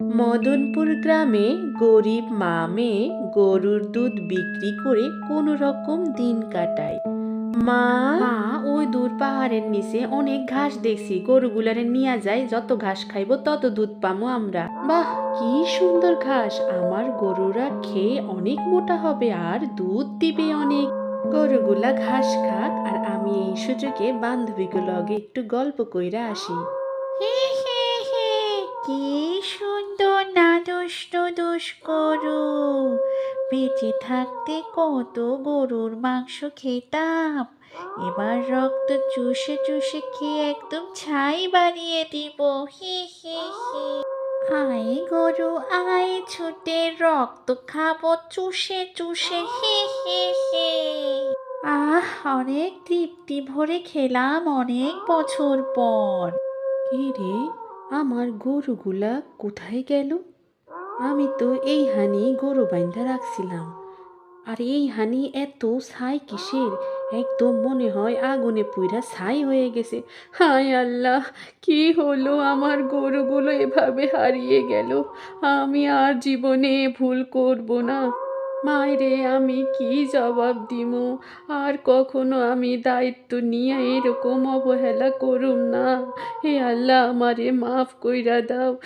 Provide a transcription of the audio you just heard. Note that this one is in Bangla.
মদনপুর গ্রামে গরিব মা মেয়ে গরুর দুধ বিক্রি করে কোনো রকম দিন কাটায়। মা মা ওই দূর পাহাড়ের নিচে অনেক ঘাস দেখছি। গরুগুলারে নিয়ে যায় যত ঘাস খাইব তত দুধ পামো আমরা। বাহ কি সুন্দর ঘাস! আমার গরুরা খেয়ে অনেক মোটা হবে আর দুধ দিবে অনেক। গরুগুলা ঘাস খাক আর আমি এই সুযোগে বান্ধবীগুলোকে একটু গল্প কইরা আসি। দুষ্ট দুষ্করু বেঁচে থাকতে কত গরুর মাংস খেতাম। এবার রক্ত চুষে চুষে খেয়ে একদম ছাই বানিয়ে দিব। হি হি হি। আয় গরু, আয় ছুটে, রক্ত খাব চুষে চুষে। হে হে হে। আহ, অনেক তৃপ্তি ভরে খেলাম অনেক বছর পর। রে আমার গরুগুলা কোথায় গেল? আমি তো এই হানি গরু বাইন্ধা রাখছিলাম। আর এই হানি এত ছাই কিসের? একদম মনে হয় আগুনে পুইরা ছাই হয়ে গেছে। হায় আল্লাহ, কি হলো? আমার গরুগুলো এভাবে হারিয়ে গেল। আমি আর জীবনে ভুল করব না। মায়রে আমি কি জবাব দিব আর কখনো আমি দায়িত্ব নিয়ে এরকম অবহেলা করুম না। হে আল্লাহ, আমারে মাফ কইরা দাও।